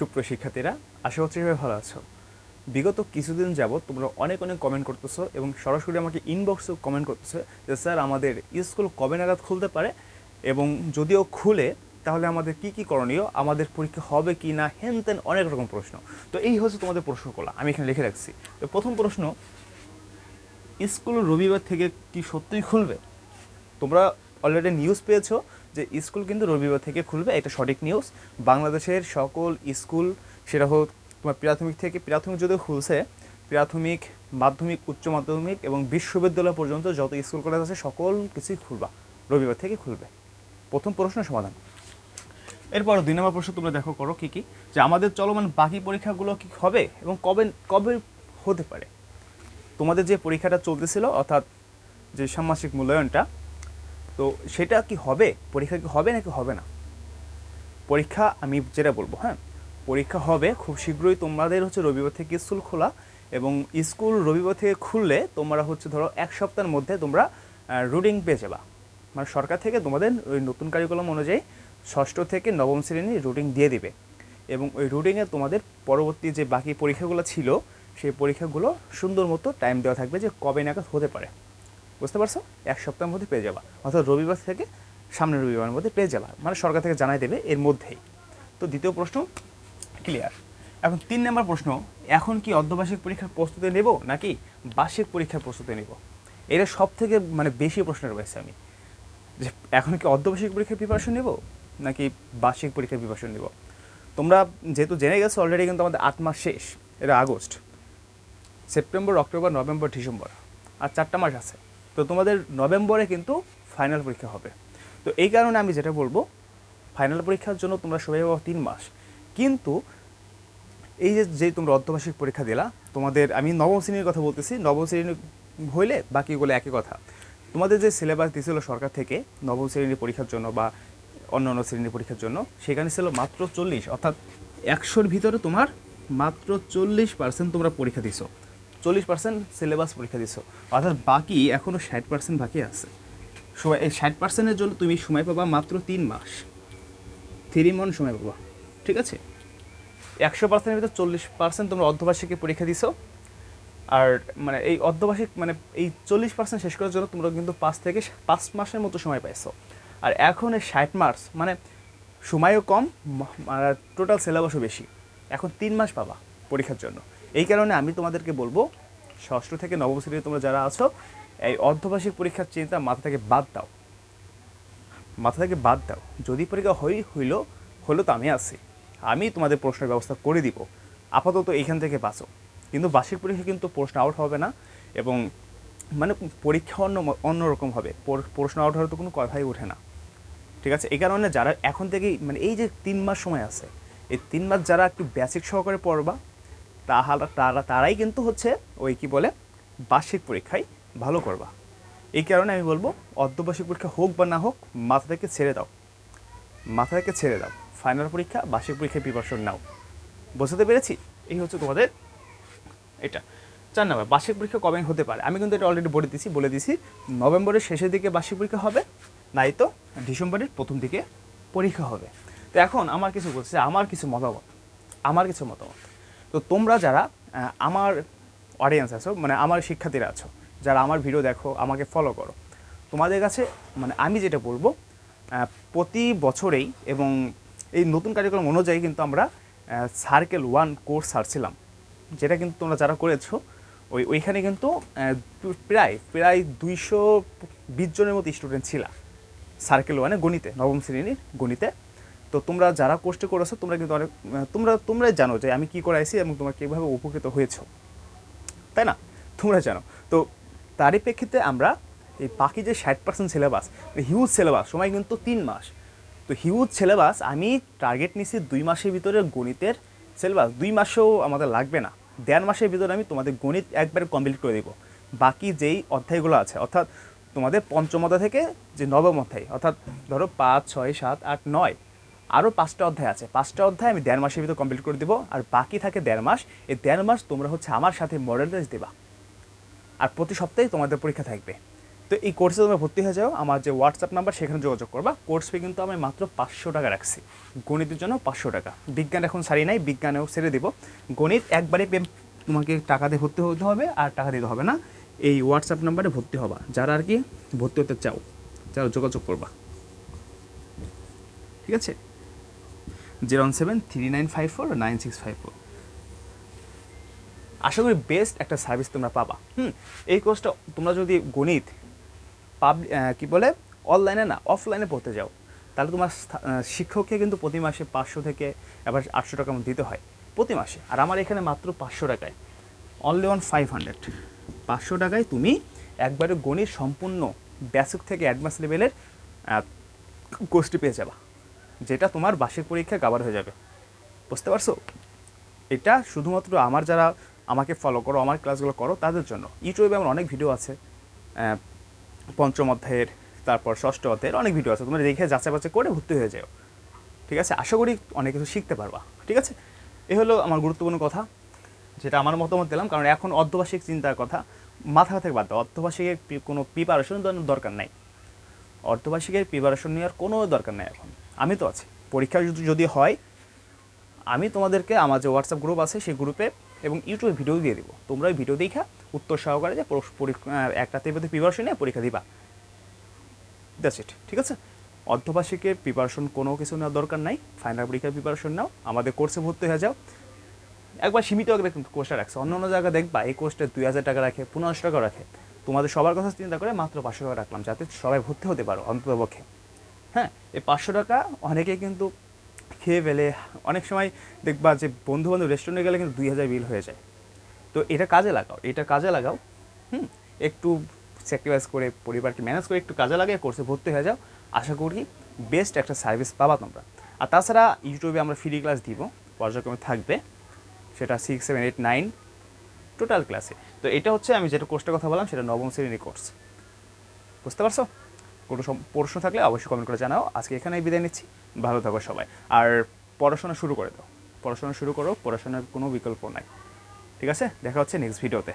সুপ্রিয় শিক্ষার্থীরা, আশা করছি সবাই ভালো আছো। বিগত কিছুদিন যাবৎ তোমরা অনেক অনেক কমেন্ট করতেছো এবং সরাসরি আমাকে ইনবক্সেও কমেন্ট করতেছো যে, স্যার, আমাদের স্কুল কবে নাগাদ খুলতে পারে? এবং যদিও খুলে, তাহলে আমাদের কি কি করণীয়? আমাদের পরীক্ষা হবে কি না? হেন তেন অনেক রকম প্রশ্ন। তো এই হচ্ছে তোমাদের প্রশ্নগুলো আমি এখানে লিখে রাখছি। তো প্রথম প্রশ্ন, স্কুল রবিবার থেকে কি সত্যিই খুলবে? তোমরা অলরেডি নিউজ পেয়েছ যে স্কুল কিন্তু রবিবার থেকে খুলবে, এটা সঠিক নিউজ বাংলাদেশের সকল স্কুল, সেটা হোক তোমার প্রাথমিক থেকে, প্রাথমিক যদিও খুলছে, প্রাথমিক, মাধ্যমিক, উচ্চ মাধ্যমিক এবং বিশ্ববিদ্যালয় পর্যন্ত যত স্কুল, কলেজ আছে, সকল কিছুই খুলবা। রবিবার থেকে খুলবে। প্রথম প্রশ্ন সমাধান। এরপর দুই নম্বর প্রশ্ন তোমরা দেখো, করো কী কী? যে আমাদের চলমান বাকি পরীক্ষাগুলো কি হবে এবং কবে কবে হতে পারে? তোমাদের যে পরীক্ষাটা চলতেছিল, অর্থাৎ যে ষান্মাসিক মূল্যায়নটা তো সেটা কি হবে? পরীক্ষা কি হবে নাকি হবে না? পরীক্ষা আমি যেটা বলব হ্যাঁ? পরীক্ষা হবে খুব শীঘ্রই তোমাদের হচ্ছে রবিবার থেকে স্কুল খোলা এবং স্কুল রবিবার থেকে খুললে তোমরা হচ্ছে ধরো এক সপ্তাহের মধ্যে তোমরা রুটিং পেয়ে যাবা। মানে সরকার থেকে তোমাদের ওই নতুন কারিকুলাম অনুযায়ী ষষ্ঠ থেকে নবম শ্রেণির রুটিং দিয়ে দিবে এবং ওই রুটিংয়ে তোমাদের পরবর্তী যে বাকি পরীক্ষাগুলো ছিল, সেই পরীক্ষাগুলো সুন্দর মতো টাইম দেওয়া থাকবে যে কবে নাগাদ হতে পারে। বুঝতে পারছ? এক সপ্তাহের মধ্যে পেয়ে যাবা। অর্থাৎ রবিবার থেকে সামনের রবিবারের মধ্যে পেয়ে যাবা। মানে সরকার থেকে জানাই দেবে এর মধ্যেই। তো দ্বিতীয় প্রশ্ন ক্লিয়ার এখন তিন নম্বর প্রশ্ন, এখন কি অর্ধবার্ষিক পরীক্ষার প্রস্তুতি নেব নাকি বার্ষিক পরীক্ষার প্রস্তুতি নেব? এটা সব থেকে মানে বেশি প্রশ্ন রয়েছে আমি। যে এখন কি অর্ধবার্ষিক পরীক্ষার প্রিপারেশন নেব নাকি বার্ষিক পরীক্ষার প্রিপারেশন নেব? তোমরা যেহেতু জেনে গেছো অলরেডি কিন্তু আমাদের আট মাস শেষ, এটা August. September, October, November, December. আর চারটা মাস আছে। তো তোমাদের নভেম্বরে কিন্তু ফাইনাল পরীক্ষা হবে। তো এই কারণে আমি যেটা বলব ফাইনাল পরীক্ষার জন্য তোমরা সবাই পাবো তিন মাস। কিন্তু এই যে যে তোমরা অর্ধবার্ষিক পরীক্ষা দিলা, তোমাদের, আমি নবম শ্রেণির কথা বলতেছি, নবম শ্রেণি হইলে বাকিগুলো একই কথা। তোমাদের যে সিলেবাস দিয়েছিল সরকার থেকে নবম শ্রেণির পরীক্ষার জন্য বা অন্য অন্য শ্রেণির পরীক্ষার জন্য, সেখানে ছিল মাত্র চল্লিশ, অর্থাৎ একশোর ভিতরে তোমার মাত্র চল্লিশ পার্সেন্ট তোমরা পরীক্ষা দিছো। চল্লিশ পার্সেন্ট সিলেবাস পরীক্ষা দিছো অর্থাৎ বাকি এখনও ষাট পার্সেন্ট বাকি আছে। সময় এই ষাট পার্সেন্টের জন্য তুমি সময় পাবা মাত্র তিন মাস। থ্রি মন সময় পাবা। ঠিক আছে? একশো পার্সেন্টের ভিতরে চল্লিশ পার্সেন্ট তোমরা অর্ধবার্ষিকী পরীক্ষা দিছো। আর মানে এই অর্ধবার্ষিক মানে এই চল্লিশ পার্সেন্ট শেষ করার জন্য তোমরা কিন্তু পাঁচ থেকে পাঁচ মাসের মতো সময় পাইছো। আর এখন এই ষাট মার্কস মানে সময়ও কম টোটাল সিলেবাসও বেশি। এখন তিন মাস পাবা পরীক্ষার জন্য। এই কারণে আমি তোমাদেরকে বলব, ষষ্ঠ থেকে নবম শ্রেণীতে তোমরা যারা আছো, এই অর্ধবার্ষিক পরীক্ষার চিন্তা মাথা থেকে বাদ দাও। মাথা থেকে বাদ দাও। যদি পরীক্ষা হই, হইল, হলো তো আমি আছি। আমি তোমাদের প্রশ্নের ব্যবস্থা করে দিব। আপাতত এইখান থেকে বাঁচো। কিন্তু বার্ষিক পরীক্ষা কিন্তু প্রশ্ন আউট হবে না এবং মানে পরীক্ষা অন্য অন্যরকম হবে। প্রশ্ন আউট হওয়ার তো কোনো কথাই ওঠে না। ঠিক আছে? এই কারণে যারা এখন থেকেই মানে এই যে তিন মাস সময় আছে, এই তিন মাস যারা একটু বেসিক সহকারে পড়বা তাহলে তারা তারাই কিন্তু হচ্ছে ওই কি বলে, বার্ষিক পরীক্ষায় ভালো করবা। এই কারণে আমি বলব অর্ধবার্ষিক পরীক্ষা হোক বা না হোক মাথা থেকে ছেড়ে দাও। মাথা থেকে ছেড়ে দাও। ফাইনাল পরীক্ষা, বার্ষিক পরীক্ষায় প্রিপারেশন নাও। বোঝাতে পেরেছি? এই হচ্ছে তোমাদের এটা। চার নাম্বার, বার্ষিক পরীক্ষা কবে হতে পারে? আমি কিন্তু এটা অলরেডি বলে দিছি বলে দিছি, নভেম্বরের শেষের দিকে বার্ষিক পরীক্ষা হবে, নাই তো ডিসেম্বরের প্রথম দিকে পরীক্ষা হবে। তো এখন আমার কিছু বলছে আমার কিছু মতামত, আমার কিছু মতামত। তো তোমরা যারা আমার অডিয়েন্স আছো মানে আমার শিক্ষার্থীরা আছো, যারা আমার ভিডিও দেখো, আমাকে ফলো করো, তোমাদের কাছে মানে আমি যেটা বলব প্রতি বছরেই এবং এই নতুন কার্যক্রম অনুযায়ী কিন্তু আমরা সার্কেল ওয়ান কোর্স ছাড়ছিলাম, যেটা কিন্তু তোমরা যারা করেছ, ওই, ওইখানে কিন্তু প্রায় প্রায় দুইশো বিশ জনের মতো স্টুডেন্ট ছিল সার্কেল ওয়ানে গণিতে, নবম শ্রেণির গণিতে তো তোমরা যারা কোর্সটি করেছ, তোমরা কিন্তু অনেক তোমরা, তোমরাই জানো যে আমি কী করাইছি এবং তোমরা কীভাবে উপকৃত হয়েছো। তাই না? তোমরা জানো। তো তারই প্রেক্ষিতে আমরা এই বাকি যে ষাট পার্সেন্ট সিলেবাস হিউজ সিলেবাস সময় কিন্তু তিন মাস। তো হিউজ সিলেবাস আমি টার্গেট নিছি দুই মাসের ভিতরে গণিতের সিলেবাস দুই মাসেও আমাদের লাগবে না। দেড় মাসের ভিতরে আমি তোমাদের গণিত একবারে কমপ্লিট করে দেবো। বাকি যেই অধ্যায়গুলো আছে, অর্থাৎ তোমাদের পঞ্চম অধ্যায় থেকে যে নবম অধ্যায়, অর্থাৎ ধরো পাঁচ, ছয়, সাত, আট, নয় আরও পাঁচটা অধ্যায় আছে। পাঁচটা অধ্যায় আমি দেড় মাসের ভিতরে কমপ্লিট করে দেবো, আর বাকি থাকে দেড় মাস। এই দেড় মাস তোমরা হচ্ছে আমার সাথে মডেল টেস্ট দেবা। আর প্রতি সপ্তাহে তোমাদের পরীক্ষা থাকবে। তো এই কোর্সে তোমরা ভর্তি হয়ে যাও। আমার যে হোয়াটসঅ্যাপ নাম্বার সেখানে যোগাযোগ করবা। কোর্স ফি কিন্তু আমি মাত্র পাঁচশো টাকা রাখছি। গণিতের জন্য পাঁচশো টাকা। বিজ্ঞান এখন সারি নাই, বিজ্ঞানেও ছেড়ে দিব। গণিত একবারে তোমাকে টাকা দিয়ে ভর্তি হতে হবে, আর টাকা দিতে হবে না। এই হোয়াটসঅ্যাপ নাম্বারে ভর্তি হবা। যারা আর কি ভর্তি হতে চাও, যারা যোগাযোগ করবা। ঠিক আছে? Zero one seven three nine five four nine six five four. আশা করি বেস্ট একটা সার্ভিস তোমরা পাবা। হুম, এই কোর্সটা তোমরা যদি গণিত পাব কী বলে অনলাইনে না অফলাইনে পড়তে যাও, তাহলে তোমার শিক্ষককে কিন্তু প্রতি মাসে পাঁচশো থেকে এবার আটশো টাকা দিতে হয়, প্রতি মাসে। আর আমার এখানে মাত্র পাঁচশো টাকায়। অনলি ওয়ান ফাইভ হান্ড্রেড পাঁচশো টাকায় তুমি একবারে গণিত সম্পূর্ণ বেসিক থেকে অ্যাডভান্স লেভেলের কোর্সটি পেয়ে যাবা। যেটা তোমার বার্ষিক পরীক্ষায় কাভার হয়ে যাবে। বুঝতে পারছ? এটা শুধুমাত্র আমার যারা আমাকে ফলো করো, আমার ক্লাসগুলো করো, তাদের জন্য। ইউটিউবে আমার অনেক ভিডিও আছে। পঞ্চম অধ্যায়ের, তারপর ষষ্ঠ অধ্যায়ের অনেক ভিডিও আছে। তোমরা দেখে যাচাই বাছাই করে ভর্তি হয়ে যাও। ঠিক আছে? আশা করি অনেক কিছু শিখতে পারবা। ঠিক আছে? এ হলো আমার গুরুত্বপূর্ণ কথা, যেটা আমার মতামত দিলাম। কারণ এখন অর্ধবার্ষিক চিন্তার কথা, মাথা থেকে বাদ দাও। অর্ধবার্ষিকের কোনো প্রিপারেশন দরকার নাই। অর্ধবার্ষিকের প্রিপারেশন নেওয়ার কোনো দরকার নেই এখন। আমি তো আছি। পরীক্ষা যদি- হয়, আমি তোমাদেরকে আমার যে হোয়াটসঅ্যাপ গ্রুপ আছে, সেই গ্রুপে এবং ইউটিউবে ভিডিও দিয়ে দিব। তোমরা ওই ভিডিও দেখা, উত্তর সহকারে যে একটা তেপেতে প্রিপারেশন নিয়ে পরীক্ষা দিবা। দ্যাটস ইট ঠিক আছে? অর্ধবার্ষিকের প্রিপারেশন কোনো কিছু নেওয়ার দরকার নাই। ফাইনাল পরীক্ষার প্রিপারেশন নাও। আমাদের কোর্সে ভর্তি হয়ে যাও। একবার সীমিত কিন্তু কোর্সটা রাখছে। অন্য অন্য জায়গায় দেখবা, এই কোর্সটা দুই হাজার টাকা রাখে, পনেরোশো টাকা রাখে। তোমাদের সবার কথা চিন্তা করে মাত্র পাঁচশো টাকা রাখলাম, যাতে সবাই ভর্তি হতে পারো অন্ততপক্ষে। হ্যাঁ এই পাঁচশো টাকা অনেকে কিন্তু খেয়ে ফেলে। অনেক সময় দেখবা যে বন্ধু বান্ধব রেস্টুরেন্টে গেলে কিন্তু দুই হাজার বিল হয়ে যায়। তো এটা কাজে লাগাও, এটা কাজে লাগাও, হুম, একটু স্যাক্রিফাইস করে, পরিবারকে ম্যানেজ করে একটু কাজে লাগিয়ে কোর্সে ভর্তি হয়ে যাও। আশা করি বেস্ট একটা সার্ভিস পাবা তোমরা। আর তাছাড়া ইউটিউবে আমরা ফ্রি ক্লাস দিব, পর্যায়ক্রমে থাকবে। সেটা six seven eight nine total ক্লাসে তো এটা হচ্ছে আমি যেটা কোর্সটার কথা বললাম, সেটা নবম শ্রেণির কোর্স বুঝতে পারছ? কোনো প্রশ্ন থাকলে অবশ্যই কমেন্ট করে জানাও। আজকে এখানেই বিদায় নিচ্ছি। ভালো থাকো সবাই। আর পড়াশোনা শুরু করে দাও। পড়াশোনা শুরু করো, পড়াশোনার কোনো বিকল্প নাই। ঠিক আছে? দেখা হচ্ছে নেক্সট ভিডিওতে